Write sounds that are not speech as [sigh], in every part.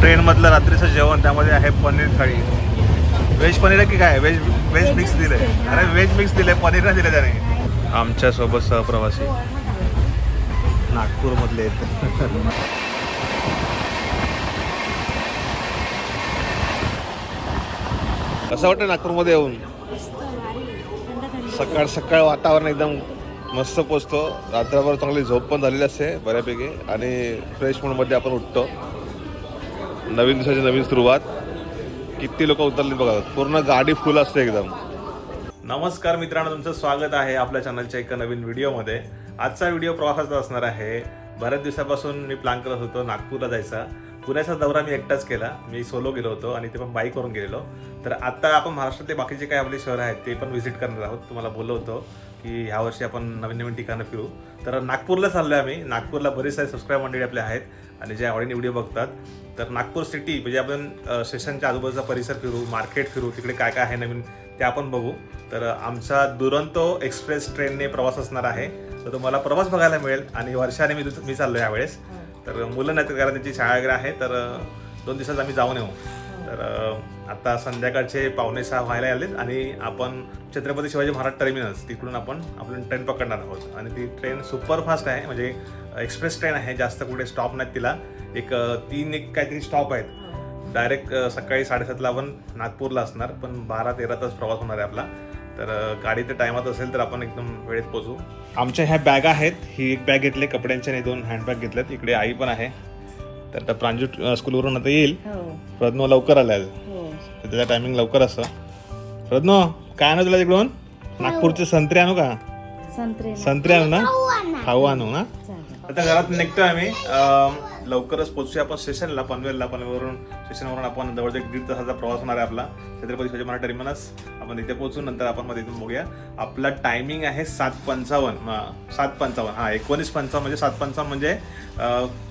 ट्रेनमधलं रात्रीचं जेवण त्यामध्ये आहे पनीर थाळी. व्हेज पनीर आहे की काय? व्हेज व्हेज मिक्स दिले अरे व्हेज मिक्स दिले पनीर नाही दिले त्याने. आमच्यासोबत सहप्रवासी. नागपूरमधले. आहेत कसं वाटतं नागपूरमध्ये येऊन? सकाळ सकाळ वातावरण एकदम मस्त पोचतो. रात्रभर चांगली झोप पण झालेली असते बऱ्यापैकी. आणि फ्रेश मूडमध्ये आपण उठतो. नवीन दिवसाची नवीन सुरुवात. किती लोक उतरली बघा. पूर्ण गाडी फुल असते एकदम. नमस्कार मित्रांनो तुमचं स्वागत आहे आपल्या चॅनलच्या एका नवीन व्हिडिओमध्ये आजचा व्हिडिओ प्रवासाचा असणार आहे. बऱ्याच दिवसापासून मी प्लॅन करत होतो नागपूरला जायचा. पुण्याचा दौरा मी एकटाच केला. मी सोलो गेलो होतो आणि ते पण बाईकवरून गेलेलो. तर आता आपण महाराष्ट्रातले बाकीचे काही आपले शहर आहेत ते पण व्हिजिट करणार आहोत. तुम्हाला बोललो होतो की ह्या वर्षी आपण नवीन नवीन ठिकाणं फिरू. तर नागपूरला चाललो आहे आम्ही. नागपूरला बरेच सारे सबस्क्राईब मंडळी आपले आहेत. आणि जे आवडीने व्हिडिओ बघतात तर नागपूर सिटी म्हणजे आपण स्टेशनच्या आजूबाजूचा परिसर फिरू मार्केट फिरू तिकडे काय काय आहे नवीन ते आपण बघू. तर आमचा दुरंतो एक्सप्रेस ट्रेनने प्रवास असणार आहे. तर तुम्हाला प्रवास बघायला मिळेल आणि वर्षाने मी मी चाललो यावेळेस. तर मुलं नाहीत कारण त्यांची शाळा वगैरे आहे. तर दोन दिवसात आम्ही जाऊन येऊ. तर आता संध्याकाळचे पावणे सहा व्हायला आलेत आणि आपण छत्रपती शिवाजी महाराज टर्मिनस तिकडून आपण आपली ट्रेन पकडणार आहोत. आणि ती ट्रेन सुपरफास्ट आहे म्हणजे एक्सप्रेस ट्रेन आहे जास्त कुठे स्टॉप नाहीत तिला. एक तीन एक काहीतरी स्टॉप आहेत. डायरेक्ट सकाळी साडेसातला आपण नागपूरला असणार पण बारा तेरा तास प्रवास होणार आहे आपला. तर गाडी तर टायमात असेल तर आपण एकदम वेळेत पोचू आमच्या ह्या बॅगा आहेत ही एक बॅग घेतली कपड्यांच्या आणि दोन हँडबॅग घेतल्यात. इकडे आई पण आहे. तर आता प्रांजू स्कूलवरून आता येईल. हो. प्रज्ञो लवकर आलाय. हो. त्याचा टायमिंग लवकर असतं प्रज्ञो काय आणू तुला तिकडून? नागपूरचे संत्रे आणू का? संत्रे संत्रे आणू ना? खाऊ आणू. ना? आता घरात निघतोय आम्ही. लवकरच पोचूया आपण स्टेशनला पनवेलला. पनवेलवरून स्टेशनवरून आपण जवळजवळ एक दीड तासाचा प्रवास होणार आहे आपला. छत्रपती शिवाजी महाराज टर्मिनस आपण इथे पोहोचू नंतर आपण मग तिथून बघूया. आपला टायमिंग आहे सात पंचावन्न. अं, सात पंचावन्न. हा एकोणीस पंचावन्न म्हणजे सात पंचावन्न म्हणजे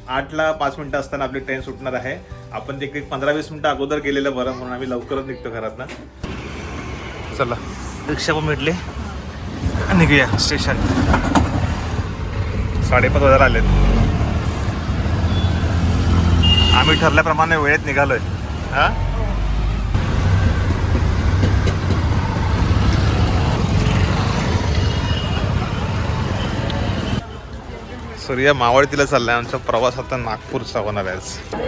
आठला पाच मिनटं असताना आपली ट्रेन सुटणार आहे. आपण ते एक पंधरा वीस मिनटं अगोदर गेलेलं बरं म्हणून आम्ही लवकरच निघतो घरातनं. चला. रिक्षा पण भेटले. निघूया. स्टेशन साडेपाच हजार आलेत. आम्ही ठरल्याप्रमाणे वेळेत निघालोय. हा? सूर्य मावळतीला चाललाय. आमचा प्रवास आता नागपूरचा होणार आहे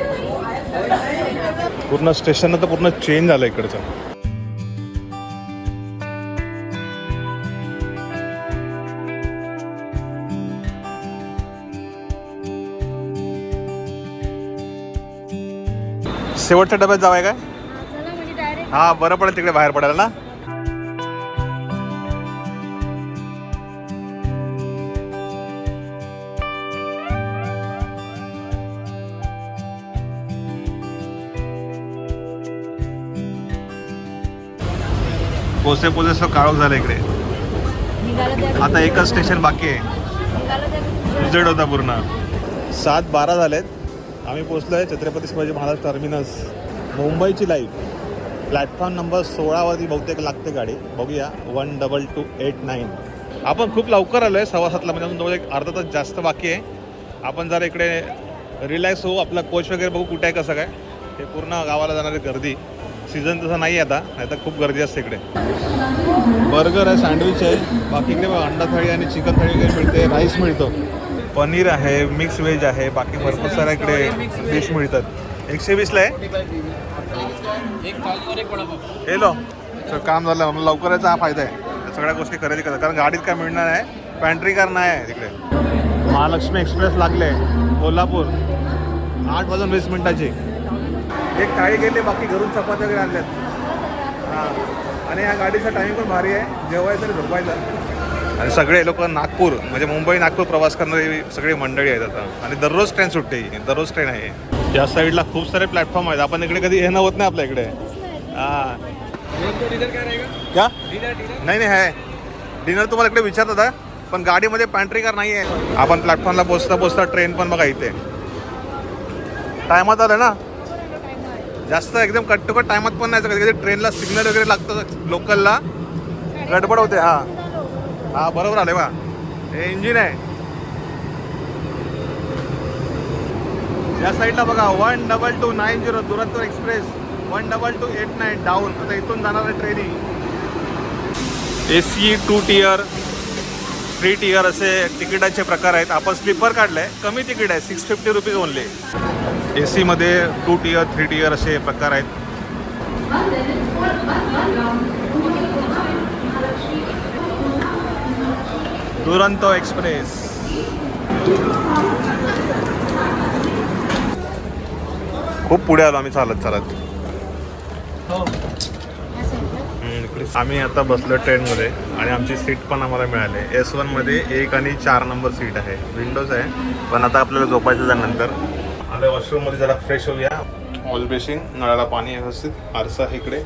पूर्ण स्टेशन तर पूर्ण चेंज झालं इकडचं. शेवटच्या डब्यात जावाय काय? चला म्हणजे डायरेक्ट हा बरं पडेल तिकडे बाहेर पडायला ना. पोचे सगळं काळोख झालं इकडे. आता एकच स्टेशन बाकी आहे. उजेड होता पूर्ण. सात बारा झालेत. आम्ही पोचलोय छत्रपती शिवाजी महाराज टर्मिनस. मुंबईची लाईफ प्लॅटफॉर्म नंबर सोळावरती बहुतेक लागते गाडी. बघूया. One double two eight nine आपण खूप लवकर आलोय. सव्वा सातला म्हणजे अजून जवळ एक अर्धा तास जास्त बाकी आहे. आपण जरा इकडे रिलॅक्स होऊ. आपला कोच वगैरे बघू कुठे आहे कसं काय. हे पूर्ण गावाला जाणारी गर्दी. सीझन तसं नाही आहे आता. नाही तर खूप गर्दी असते इकडे. बर्गर आहे सँडविच आहे. बाकी इकडे अंडा थाळी आणि चिकन थाळी वगैरे मिळते. राईस मिळतो. पनीर आहे मिक्स व्हेज आहे बाकी भरपूर साऱ्या इकडे डिश मिळतात. एकशे वीसला आहे? हेलो सर काम झालं म्हणून हा फायदा आहे. सगळ्या गोष्टी खरेदी करतात कारण गाडीत काय मिळणार आहे? पॅन्ट्री कार नाही आहे तिकडे. महालक्ष्मी एक्सप्रेस लागले कोल्हापूर. आठ वाजून वीस मिनिटाची. एक थाळी गेली बाकी घरून चपात्या वगैरे आणल्यात. हां. आणि या गाडीचा टाइम पण भारी आहे. जेवायचं आणि झोपायचं. आणि सगळे लोक नागपूर म्हणजे मुंबई नागपूर प्रवास करणारी सगळी मंडळी आहेत आता. आणि दररोज ट्रेन सुटते दररोज ट्रेन आहे या साईडला खूप सारे प्लॅटफॉर्म आहेत. आपण इकडे कधी येणं होत नाही आपल्या इकडे? हां. क्या नाही नाही आहे. डिनर तुम्हाला इकडे विचारत होता पण गाडीमध्ये पॅन्ट्री कार नाही आहे आपण प्लॅटफॉर्मला पोचता पोचता ट्रेन पण बघा इथे. टायमात आलं ना? जास्त एकदम कट टू कट टायमात पण नाही. कधी कधी ट्रेनला सिग्नल वगैरे लागतं लोकलला. गडबड होते हा. हा बरोबर आले बा हे इंजिन आहे. या साईडला बघा one double two nine zero Duronto express one double two eight nine down आता इथून जाणार आहे training A C two tier three tier असे तिकिटाचे प्रकार आहेत. आपण स्लीपर काढले कमी तिकीट आहे. Six fifty rupees only A सीमध्ये टू टियर थ्री टियर असे प्रकार आहेत. दुरंतो एक्सप्रेस. खूप पुढे आलो आम्ही चालत चालत. आम्ही आता बसलो ट्रेनमध्ये आणि आमची सीट पण आम्हाला मिळाली. एस वनमध्ये एक आणि चार नंबर सीट आहे. विंडोज आहे. पण आता आपल्याला झोपायचं त्यानंतर आता वॉशरूममध्ये जरा फ्रेश होऊया. ऑल बेसिंग नळाला पाणी व्यवस्थित आरसा इकडे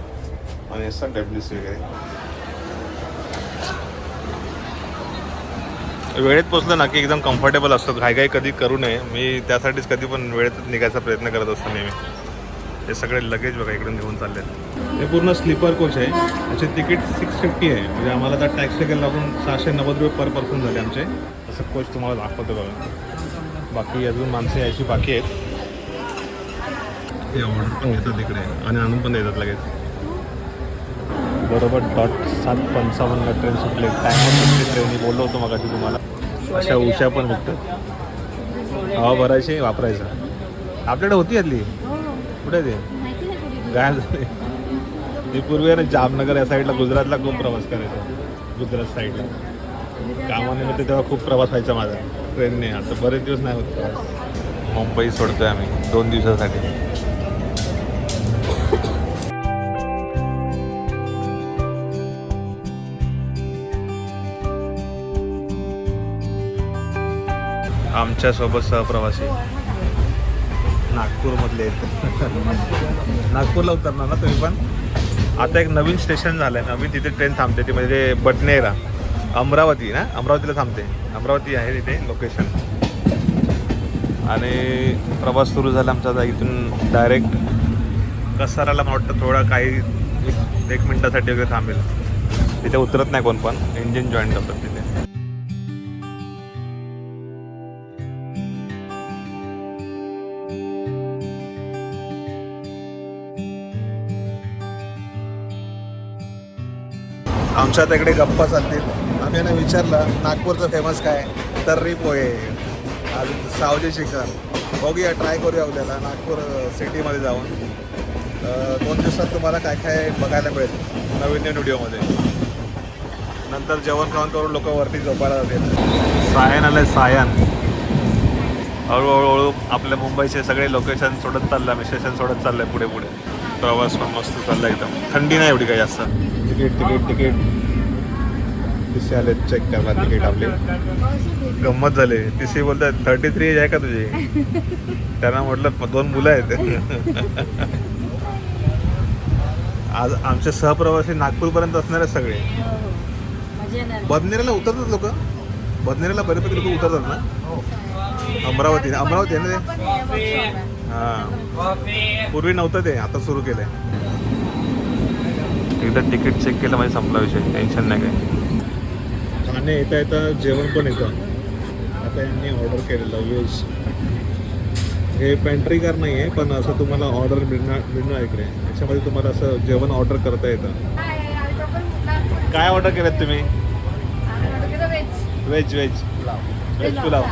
आणि असा डब्ल्यू सी वगैरे. वेळेत पोचलं ना की एकदम कम्फर्टेबल असतो. घाई घाई कधी करू नये. मी त्यासाठीच कधी पण वेळेत निघायचा प्रयत्न करत असतो नेहमी. हे सगळे लगेज बघा इकडून घेऊन चालले हे पूर्ण स्लीपर कोच आहे. त्याचे तिकीट सिक्स फिफ्टी आहे. म्हणजे आम्हाला त्या टॅक्स वगैरे लागून सहाशे नव्वद रुपये पर पर्सन झाले आमचे. असं कोच तुम्हाला दाखवतो बघा. बाकी अजून माणसं यायची बाकी आहेत. हे ऑर्डर पण घेतात इकडे. आणि आणून पण देतात लगेच. बरोबर डॉट सात पंचावन्नला ट्रेन सुटले. टायमर सुटली ट्रेन बोललो होतो मग तुम्हाला. अशा उशा पण भेटतात हवा भरायची वापरायचं. आपल्याकडे होती आदली कुठे ते? माहिती गायब झाली. ती पूर्वी आहे ना जामनगर या साईडला गुजरातला खूप प्रवास करायचा. गुजरात साईडला कामानिमित्त तेव्हा खूप प्रवास व्हायचा माझा. ट्रेनने आता बरेच दिवस नाही होत प्रवास. मुंबई सोडतोय आम्ही. दोन दिवसासाठी. आमच्यासोबत सहप्रवासी. नागपूरमधले. आहेत नागपूरला उतरणार ना तुम्ही पण? आता एक नवीन स्टेशन झालं आहे नवीन तिथे ट्रेन थांबते ती म्हणजे बटनेरा. अमरावती ना? अमरावतीला थांबते. अमरावती आहे तिथे लोकेशन आणि प्रवास सुरू झाला आमचा इथून डायरेक्ट कसाराला मला वाटतं थोडा काही एक- मिनटासाठी वगैरे थांबेल. तिथे उतरत नाही कोण पण इंजिन जॉईन करतात आमच्या तिकडे इकडे गप्पा चालतील. आम्ही यांना विचारलं नागपूरचं फेमस काय? तर्री पोहे. अजून सावजी चिकन बघूया ट्राय करूया उद्याला. नागपूर सिटीमध्ये जाऊन. दोन दिवसात तुम्हाला काय काय बघायला मिळेल नवीन नवीन व्हिडिओमध्ये. नंतर जेवण खाऊन करून लोक वरती झोपायला जातील सायन आलं सायन. हळूहळूहळू आपल्या मुंबईचे सगळे लोकेशन सोडत चाललं आम्ही. स्टेशन सोडत चाललंय पुढे पुढे प्रवास पण मस्त चालला एकदम. थंडी नाही एवढी काही जास्त. तिकीट तिकीट तिकीट तिसे आले चेक करला तिकीट आपले. गंमत झाली. तिसे बोलतात थर्टी थ्री एज आहे का तुझी? [laughs] त्यांना म्हटलं दोन मुलं आहेत. [laughs] आज आमचे सहप्रवासी नागपूरपर्यंत असणार आहेत सगळे. हो, हो. बदनेराला उतरतात लोक. बदनेराला बऱ्यापैकी लोक उतरतात ना. अमरावती अमरावती आहे ना हे. ते हां. पूर्वी नव्हतं ते आता सुरू केलंय. एकदा तिकीट चेक केलं म्हणजे संपला विषय. टेन्शन नाही काय खाणे येता येता जेवण पण येतं आता यांनी ऑर्डर केलेलं व्हेज हे पेंट्री कार नाही आहे पण असं तुम्हाला ऑर्डर मिळणार मिळणार इकडे. याच्यामध्ये तुम्हाला असं जेवण ऑर्डर करता येतं. काय ऑर्डर केलं तुम्ही? Veg veg veg pulao.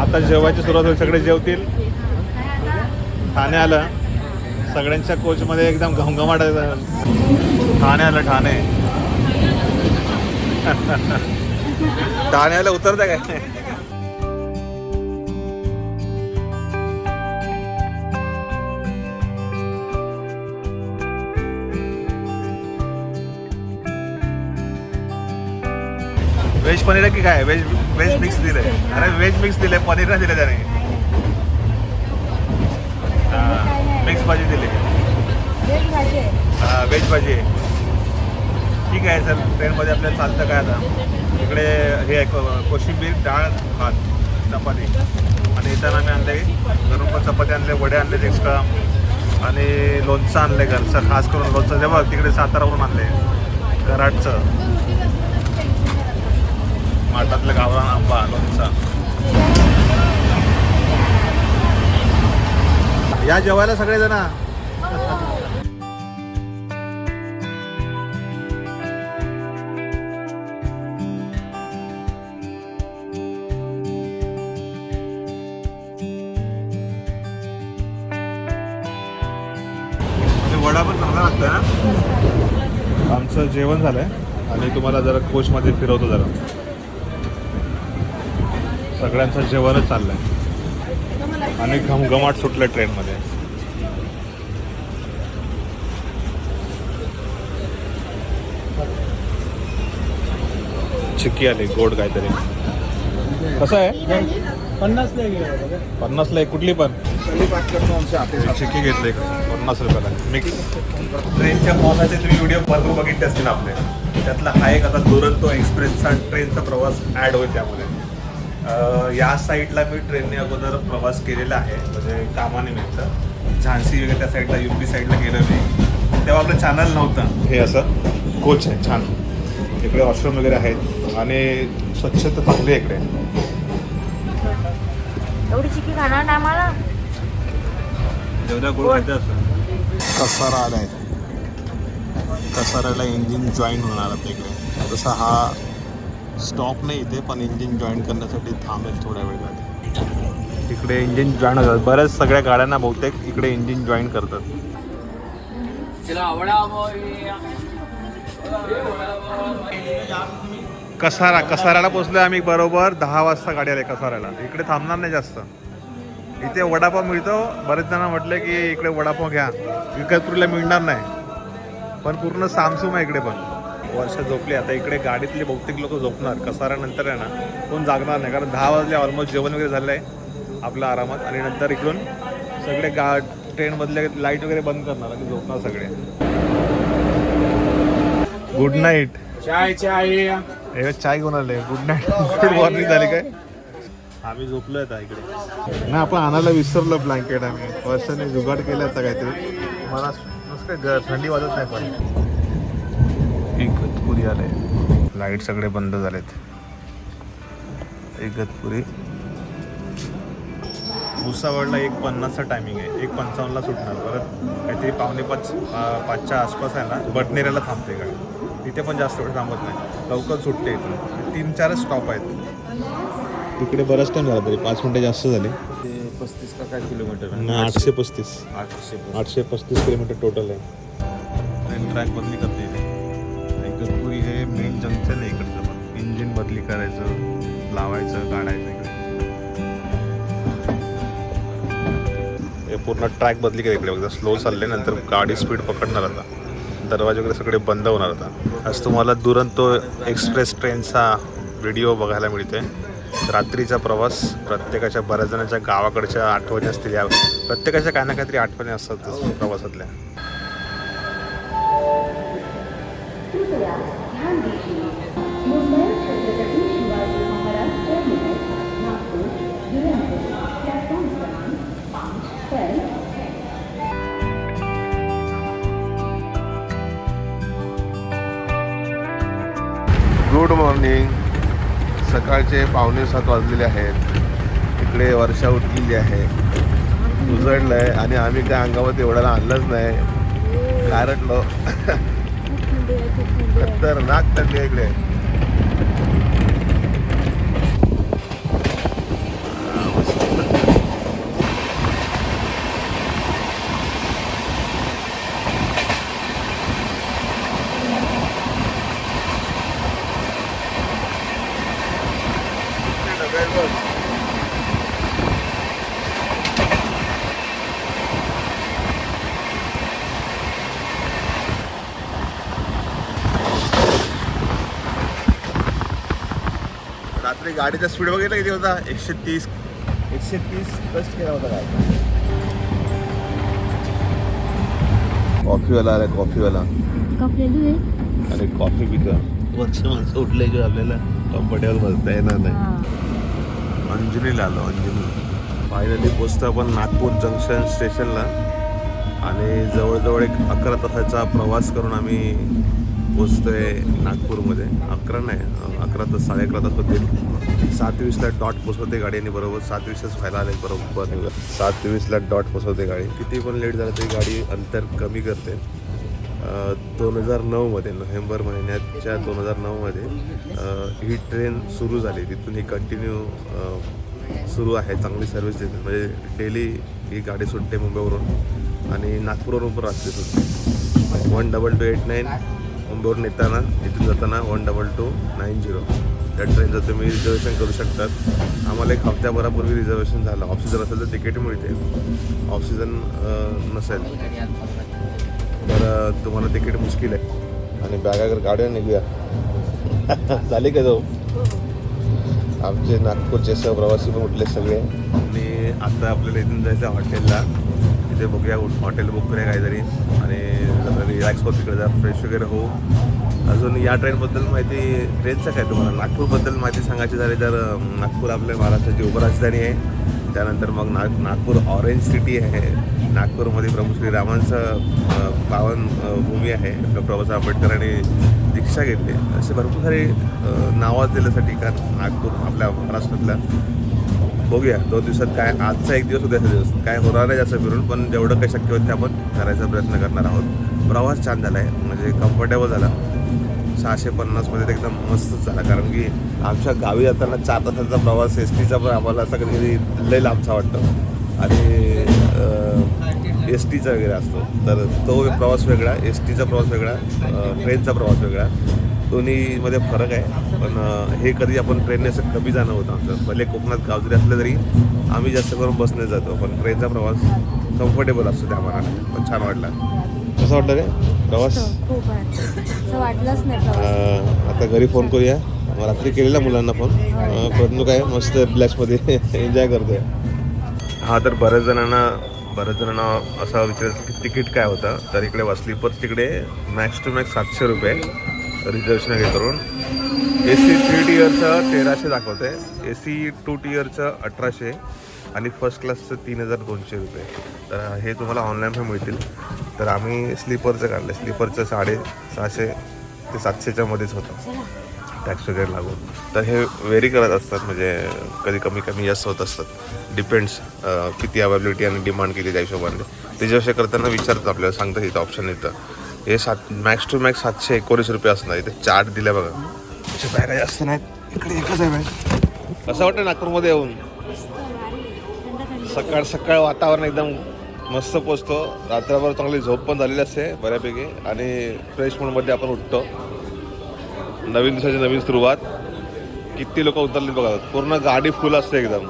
आता जेवायची सुरुवात होईल सगळे जेवतील? ठाणे आलं. सगळ्यांच्या कोचमध्ये एकदम घमघमाट ठाणे आलं ठाणे. ठाण्याला उतरता काय? व्हेज पनीर आहे की काय? व्हेज व्हेज मिक्स दिले अरे व्हेज मिक्स दिले पनीर नाही दिले त्याने. मिक्स भाजी दिली. हा व्हेज भाजी आहे. ठीक आहे सर ट्रेनमध्ये आपल्याला चालतं काय आता? इकडे हे आहे कोशिंबीर डाळ भात चपाती. आणि येताना आम्ही आणले गरम पण चपाती आणले वडे आणले एक्स्ट्रा आणि लोणचं आणलं घरचं खास करून लोणचं. तेव्हा तिकडे सातारावरून आणले कराडचं. माठातलं गावरान आंबा लोणचा. या जेवायला सगळेजण. वडा पण चांगला लागतोय ना आमचं जेवण झालंय. आणि तुम्हाला जरा कोचमध्ये फिरवतो जरा. सगळ्यांचं जेवणच चाललंय. आणि घमघमाट सुटलं ट्रेनमध्ये. चिक्की आली गोड काहीतरी. कसं आहे? पन्नास पन्नासला एक कुठली पण. चिक्की घेतली पन्नास रुपयाला. मिक्स ट्रेनच्या प्रवासाचे तुम्ही व्हिडिओ भरपूर बघितले असतील आपले. त्यातला हा एक आता दुरंतो एक्सप्रेसचा ट्रेनचा प्रवास ॲड होईल त्यामध्ये. या साईडला मी ट्रेनने अगोदर प्रवास केलेला आहे म्हणजे कामानिमित्त. झान्सी वगैरे त्या साईडला यू पी साईडला गेलो मी. तेव्हा आपलं चॅनल नव्हतं. हे असं. कोच आहे छान. इकडे वॉशरूम वगैरे आहेत. आणि स्वच्छता चांगली आहे इकडे. एवढी चिकी खाणार ना आम्हाला? जेवढ्या गोड खायचं असं. कसारा आलाय. कसाऱ्याला इंजिन जॉईन होणार आता इकडे. तसा हा स्टॉप नाही इथे पण इंजिन जॉईन करण्यासाठी थांबेल थोड्या वेळात इकडे इंजिन जॉईन होतात. बऱ्याच सगळ्या गाड्यांना बहुतेक इकडे इंजिन जॉईन करतात. कसारा कसाऱ्याला पोचलोय आम्ही बरोबर दहा वाजता गाडी आली कसाऱ्याला. इकडे थांबणार नाही जास्त. इथे वडापाव मिळतो. बरेच जण म्हटले की इकडे वडापाव घ्या. विकतपुरीला मिळणार नाही. पण पूर्ण सामसूम आहे इकडे पण. वर्ष झोपली. आता इकडे गाडीतले बहुतेक लोक झोपणार. कसाऱ्यानंतर आहे ना कोण जागणार नाही. कारण दहा वाजले ऑलमोस्ट जेवण वगैरे झालं आहे. आपलं आरामात. आणि नंतर इकडून सगळे गा ट्रेनमधले लाइट वगैरे बंद करणार आणि झोपणार सगळे. गुड नाईट चाय चाय. चाय घेऊन आले. गुड नाईट गुड मॉर्निंग झाली काय? आम्ही झोपलोय आता इकडे. ना आपण आणायला विसरलो ब्लँकेट आम्ही. वर्षाने जुगाड केलं आता काहीतरी. मला नुसतं थंडी वाजत नाही पण. इगतपुरी आले लाइट सगळे बंद झालेत. इगतपुरी भुसावळला एक पन्नासचा टायमिंग आहे. एक पंचावन्नला सुटणार. परत काहीतरी पावणे पाच पाचच्या आसपास आहे ना बटनेऱ्याला थांबते गाडी. तिथे पण जास्त वेळ थांबत नाही. लवकर सुटते इथून. तीन चारच स्टॉप आहेत. इकडे बराच टाइम झाला तरी. पाच मिनटं जास्त झाले. पस्तीस का काय किलोमीटर आठशे पस्तीस. आठशे आठशे पस्तीस किलोमीटर टोटल आहे. ट्रेन ट्रॅक बदली करते करायचं लावायचं काढायचं हे पूर्ण ट्रॅक बदली केली इकडे. एकदा स्लो चालले नंतर गाडी स्पीड पकडणार आता. दरवाजे वगैरे सगळे बंद होणार आता. आज तुम्हाला दुरंतो एक्सप्रेस ट्रेनचा व्हिडिओ बघायला मिळते रात्रीचा प्रवास प्रत्येकाच्या बऱ्याच जणांच्या गावाकडच्या आठवणी असतील या प्रत्येकाच्या काही ना काहीतरी आठवणी असतात प्रवासातल्या. Good morning. सकाळचे पावणे सात वाजलेले आहेत. इकडे वर्षा उठलेली आहे. उजळलं आहे आणि आम्ही काय अंगामध्ये एवढ्याला आणलंच नाही. कारटलो खतरनाक थंडी इकडे रात्री गाडीचा स्पीड बघितला किती होता? एकशे तीस. एकशे तीस प्लस केला होता गाडी. कॉफीवाला आला कॉफीवाला. आणि कॉफी पितं वरचे माणसं उठले की आपल्याला कम्फर्टेबल बसता येणार नाही. अंजनीला आलो अंजनी फायनली पोचतो आपण नागपूर जंक्शन स्टेशनला आणि जवळजवळ एक अकरा तासाचा प्रवास करून आम्ही पोचतोय नागपूरमध्ये. अकरा नाही अकरा तास साडे अकरा तास होते सात वीसला डॉट पोचवते गाडी आणि बरोबर सात वीसच व्हायला आले बरोबर. सात वीसला डॉट पोचवते गाडी. किती पण लेट झालं तरी गाडी अंतर कमी करते. दोन हजार नऊमध्ये नोव्हेंबर महिन्याच्या दोन हजार नऊमध्ये ही ट्रेन सुरू झाली. तिथून ही कंटिन्यू सुरू आहे. चांगली सर्व्हिस देते. म्हणजे डेली ही गाडी सुटते मुंबईवरून आणि नागपूरवरून पण रात्री सुटते. One double two eight nine मुंबईवरून नेताना इथून जाताना one double two nine zero. त्या ट्रेनचं तुम्ही रिझर्वेशन करू शकतात. आम्हाला एक हफ्त्याभरापूर्वी रिझर्वेशन झालं. ऑक्सिजन असेल तर तिकीट मिळते ऑक्सिजन नसेल. तर तुम्हाला तिकीट मुश्किल आहे. आणि बॅगागर गाड्या निघूया. [laughs] झाले का जाऊ? आमचे नागपूरचे सहप्रवासी पण उठले सगळे. आणि आता आपल्याला इथून जायचं आहे हॉटेलला. तिथे बघूया हॉटेल बुक करूया काहीतरी. आणि रिलॅक्स होऊ तिकडे जा फ्रेश वगैरे होऊ. अजून या ट्रेनबद्दल माहिती ट्रेनचं काय तुम्हाला? नागपूरबद्दल माहिती सांगायची झाली तर नागपूर आपल्या महाराष्ट्राची उपराजधानी आहे. त्यानंतर मग नाग नागपूर ऑरेंज सिटी आहे. नागपूरमध्ये प्रभू श्री रामांचं पावन भूमी आहे. डॉक्टर बाबासाहेब आंबेडकरांनी दीक्षा घेतली. असे भरपूर सारे अ, नावाजलेलं ठिकाण नागपूर आपल्या महाराष्ट्रातल्या बघूया. दोन दिवसात काय आजचा एक दिवस उद्याचा दिवस. काय होणार नाही जास्त फिरून पण जेवढं काही शक्य होते ते आपण करायचा प्रयत्न करणार आहोत. प्रवास छान झाला आहे म्हणजे कम्फर्टेबल झाला. सहाशे पन्नासमध्ये तर एकदम मस्तच झाला कारण की आमच्या गावी जाताना चार तासाचा प्रवास एस टीचा पण आम्हाला असा कधी कधी लय लांबचा वाटतो. आणि एस टीचा वगैरे असतो. तर तो प्रवास वेगळा एस टीचा प्रवास वेगळा ट्रेनचा प्रवास वेगळा. दोन्हीमध्ये फरक आहे. पण हे कधी आपण ट्रेनने असं कमी जाणं होतं आमचं. भले कोकणात गाव जरी असलं तरी आम्ही जास्त करून बसने जातो. पण ट्रेनचा प्रवास कम्फर्टेबल असतो त्या मनाने. पण छान वाटला. कसं वाटलं रे? प्रवास? वाटलंच नाही आता घरी फोन करूया. रात्री केलेला मुलांना फोन परंतु काय मस्त रिलॅक्समध्ये एन्जॉय [laughs] करतोय. हा तर बऱ्याच जणांना बऱ्याच जणांना असं विचारायचं की तिकीट काय होतं? तर इकडे स्लीपर तिकडे मॅक्स टू मॅक्स सातशे रुपये. रिझर्वेशन हे करून ए सी थ्री टियरचं तेराशे दाखवते ए सी टू टियरचं अठराशे आणि फर्स्ट क्लासचं तीन हजार दोनशे रुपये. तर हे तुम्हाला ऑनलाईन पण मिळतील. तर आम्ही स्लीपरचं काढलं स्लीपरचं साडे सहाशे ते सातशेच्या मध्येच होतं. टॅक्स वगैरे लागून. तर हे व्हेरी करत असतात. म्हणजे कधी कमी कमी जास्त होत असतात. डिपेंड्स किती अवेबिलिटी आणि डिमांड किती त्या हिशोबाने. ते जसे करताना विचारतात आपल्याला. सांगतात इथं ऑप्शन येतं. हे सात मॅक्स टू मॅक्स सातशे एकोणीस रुपये असणार. इथे चार्ट दिल्या बघा. अशा बॅगा जास्त नाहीत इकडे एकच आहे बॅग असं वाटतं नागपूरमध्ये येऊन? सकाळ सकाळ वातावरण एकदम मस्त पोचतो. रात्रभर चांगली झोप पण झालेली असते बऱ्यापैकी. आणि फ्रेश मूडमध्ये आपण उठतो. नवीन दिवसाची नवीन सुरुवात. किती लोक उतरले बघा. पूर्ण गाडी फुल असते एकदम.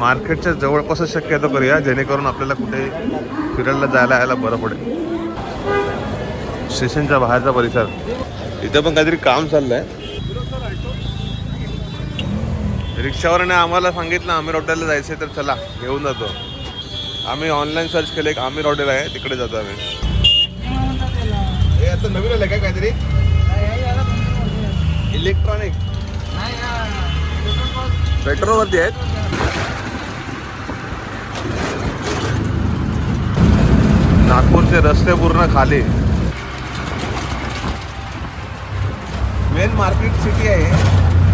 मार्केटच्या जवळपासच शक्यतो करूया जेणेकरून आपल्याला कुठे फिरायला जायला यायला बरं पडेल. स्टेशनच्या बाहेरचा परिसर. इथं पण काहीतरी काम चाललंय. रिक्षावाल्याने आम्हाला सांगितलं आमिर हॉटेलला जायचं तर चला घेऊन जातो. आम्ही ऑनलाईन सर्च केलं एक आमिर हॉटेल आहे तिकडे जातो आम्ही. आता नवीन आलं काय काहीतरी? इलेक्ट्रॉनिक. पेट्रोलवरती आहेत? नागपूरचे रस्ते पूर्ण खाली. मेन मार्केट सिटी आहे.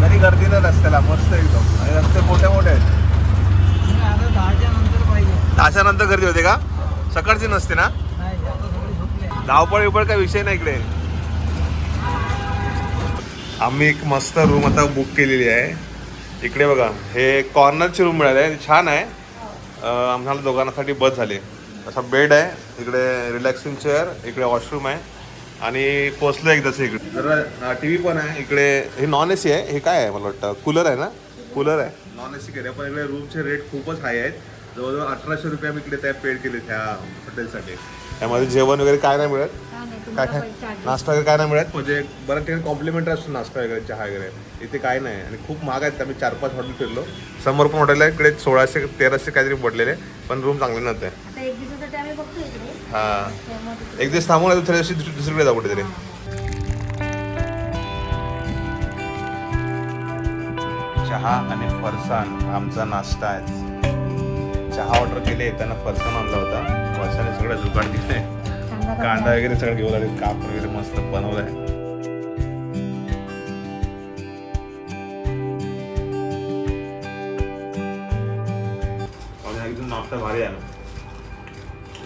तरी गर्दी नाही रस्त्याला मस्त एकदम. आणि रस्ते मोठे मोठे आहेत. दहाच्या नंतर गर्दी होते का? सकाळची नसते ना? धावपळ विपळ काही विषय नाही इकडे. आम्ही एक मस्त रूम आता बुक केलेली आहे. इकडे बघा हे कॉर्नरची रूम मिळाली आहे. छान आहे. आम्हाला दोघांसाठी बस झाली. असा बेड आहे इकडे रिलॅक्सिंग चेअर इकडे वॉशरूम आहे आणि पोचलं एकदाच इकडे जरा टी व्ही पण आहे इकडे हे नॉन ए सी आहे हे काय आहे मला वाटतं? कूलर आहे ना? कूलर आहे. नॉन ए सी केलं पण इकडे रूमचे रेट खूपच हाय आहेत. जवळजवळ अठराशे रुपये आम्ही इकडे त्या पेड केले त्या हॉटेलसाठी त्यामध्ये जेवण वगैरे काय नाही मिळत? काय नाही काय. नाश्ता वगैरे काय नाही मिळत? म्हणजे बऱ्याच ठिकाणी कॉम्प्लिमेंटरी असतो नाश्ता वगैरे चहा वगैरे. इथे काय नाही. आणि खूप महाग आहेत आम्ही चार पाच हॉटेल फिरलो. समोर पण हॉटेल आहे इकडे सोळाशे तेराशे काहीतरी पडलेले पण रूम चांगले नव्हते. एक दिवसासाठी आम्ही बघतो इकडे. हा. एक दिवस थांबून दुसऱ्या दिवशी दुसरी- दुसरीकडे जाऊ कुठेतरी. चहा आणि फरसाण आमचा नाश्ता आहे. चहा ऑर्डर केले त्यांना फरसाण आणला होता. फरसाने सगळं जुगाड दिले चांगलं कांदा वगैरे सगळं घेऊन आले काप वगैरे मस्त बनवलाय. आणि एकदम नाश्ता भारी आहे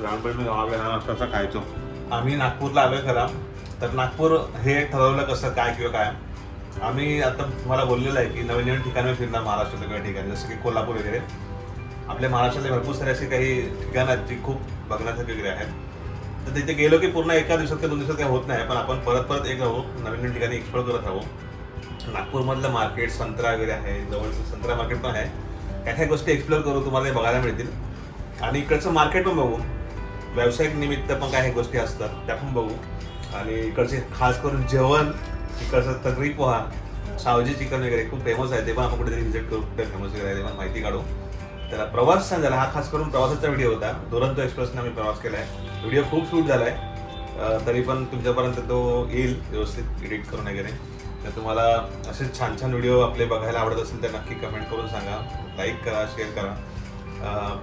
लहानपणी मी गावाकडे लहान नाश्ता असं खायचो. आम्ही नागपूरला आलोय खरा. तर नागपूर हे ठरवलं कसं काय किंवा काय. आम्ही आता तुम्हाला बोललेलं आहे की नवीन नवीन ठिकाणी फिरणार महाराष्ट्रातल्या काही ठिकाणी जसं की कोल्हापूर वगैरे. आपल्या महाराष्ट्रातले भरपूर सारे असे काही ठिकाणं आहेत जी खूप बघण्यासारखी वगैरे आहेत. तर तिथे गेलो की पूर्ण एका दिवसात किंवा दोन दिवसात काही होत नाही पण आपण परत परत एक राहू नवीन नवीन ठिकाणी एक्सप्लोर करत राहू. नागपूरमधलं मार्केट संत्रा वगैरे आहे जवळचं संत्रा मार्केट पण आहे. काय काय गोष्टी एक्सप्लोर करू तुम्हाला बघायला मिळतील. आणि इकडचं मार्केट पण बघू. व्यावसायिक निमित्त पण काही गोष्टी असतात त्या पण बघू. आणि इकडचे खास करून जेवण इकडचं तगरी पोहा सावजी चिकन वगैरे खूप फेमस आहे ते पण आपण कुठेतरी विजिट करू कुठे फेमस वगैरे आहे ते पण माहिती काढू. त्याला प्रवास छान झाला हा खास करून प्रवासाचा व्हिडिओ होता. दुरंतो एक्सप्रेसने आम्ही प्रवास केला आहे व्हिडिओ खूप शूट झाला आहे तरी पण तुमच्यापर्यंत तो येईल व्यवस्थित एडिट करून वगैरे. तर तुम्हाला असेच छान छान व्हिडिओ आपले बघायला आवडत असेल तर नक्की कमेंट करून सांगा. लाईक करा शेअर करा.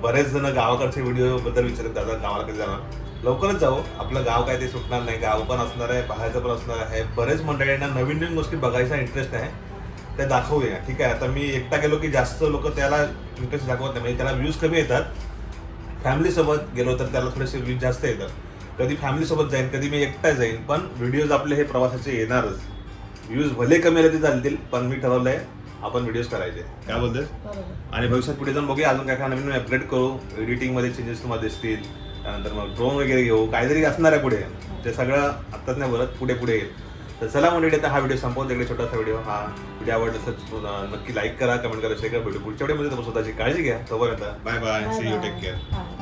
बरेच जण गावाकडचे व्हिडिओ बद्दल विचारत दादा गावाला कधी जाणार? लवकरच जाऊ. आपलं गाव काय ते सुटणार नाही. गाव पण असणार आहे बाहेरचं पण असणार आहे. बरेच मंडळींना नवीन नवीन गोष्टी बघायचा इंटरेस्ट आहे. ते दाखवूया. ठीक आहे? आता मी एकटा गेलो की जास्त लोक त्याला इंटरेस्ट दाखवत नाही. म्हणजे त्याला व्ह्यूज कमी येतात. फॅमिलीसोबत गेलो तर त्याला थोडेसे व्ह्यूज जास्त येतात. कधी फॅमिलीसोबत जाईन कधी मी एकटा जाईन. पण व्हिडिओज आपले हे प्रवासाचे येणारच. व्ह्यूज भले कमी आले ते चालतील पण मी ठरवलं आहे आपण व्हिडिओज करायचे. काय बोलते आणि भविष्यात पुढे जाऊन बघूया अजून काय काय नवीन अपग्रेड करू. एडिटिंगमध्ये चेंजेस तुम्हाला दिसतील. त्यानंतर मग ड्रोन वगैरे घेऊ. काहीतरी असणार आहे पुढे. ते सगळं आत्ताच नाही बोलत पुढे पुढे येईल. तर चला म्हणजे आता हा व्हिडिओ संपवून तिकडे छोटासा व्हिडिओ हा व्हिडिओ आवडला तर नक्की लाईक करा कमेंट करा शेअर करा. व्हिडिओ पुढच्या व्हिडिओमध्ये तुम्ही स्वतःची काळजी घ्या. तोपर्यंत bye bye see you take care